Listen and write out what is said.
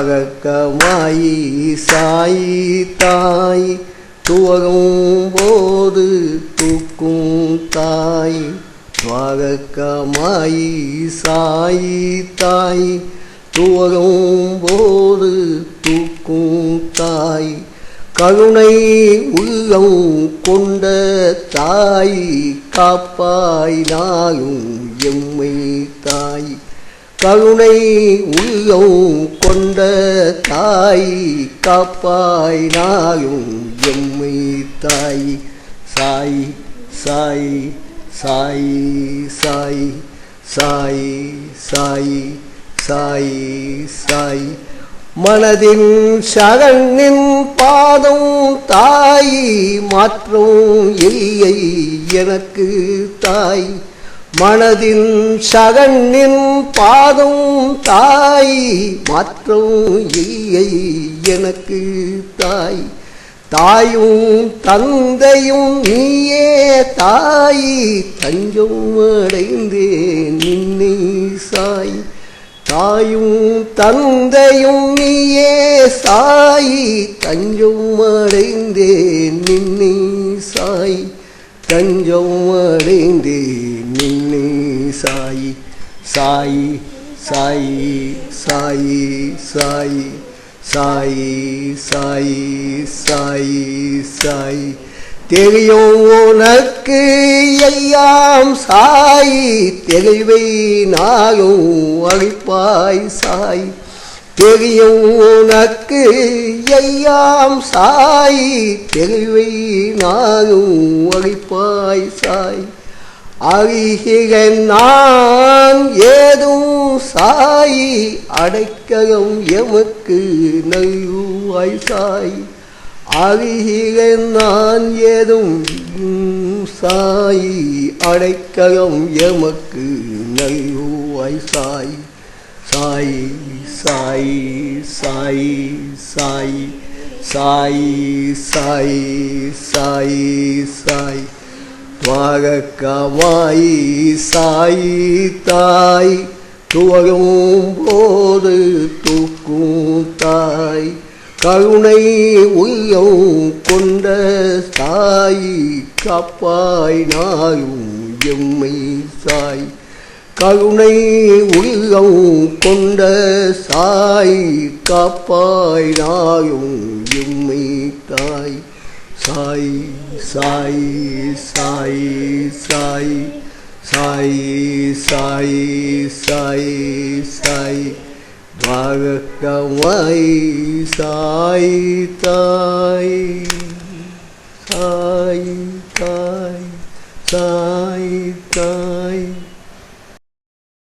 துவாகக்கமாயி சாயி தாய். துவகும் போது தூக்கும் தாய். துவாகக்கமாயி சாயி தாய். துவகும் போது தூக்கும் தாய். கருணை உள்ளம் கொண்ட தாய். காப்பாய் நாயும் எம்மை தாய். கருணை உள்ளம் கொண்ட தாய் காப்பாய் நாயும் எம்மை தாய். சாய் சாய் சாய் சாய் சாய் சாய் சாய் சாய். மனதின் சரணின் பாதம் தாய் மாற்றம் இல்லை எனக்கு தாய். மனதின் சகண்ணின் பாதம் தாய் மாற்றம் ஈயை எனக்கு தாய். தாயும் தந்தையும் நீயே தாய் தஞ்சம் அடைந்தேன் நின்னை சாய். தாயும் தந்தையும் நீயே சாய் தஞ்சம் அடைந்தேன் நின்னை தஞ்சம் அடைந்து நின்று சாயி சாயி சாயி சாயி சாயி சாயி சாயி சாயி சாயி. தெரியும் உனக்கு எல்லாம் சாயி தெளிவை நாயும் அழிப்பாய் சாய். தெரியும் உனக்கு எல்லாம் சாய் தெளிவை நானும் அழிப்பாய் சாய். அறிகிற நான் ஏதும் சாய் அடைக்கலம் எமக்கு நல்வாய் சாய். அறிகிற நான் ஏதும் சாய் அடைக்கலம் எமக்கு நல்வாய் சாய். சாய் சாய் சாய் சாய் சாய் சாய் சாய் சாய். துவாகக்கமாய் சாய் தாய். துவகும் போது தூக்கும் தாய். கருணை உள்ளம் கொண்ட தாய் காப்பாய் நாயும் எம்மை சாய். கருணை உள்ளம் கொண்ட சாய் காப்பாய் நாயும் எம்மை தாய் சாய் சாய் சாய் சாய் சாய் சாய் சாய் சாய் துவாகமாய் சாய் தாய் சாய் தாய் சாய் தாய்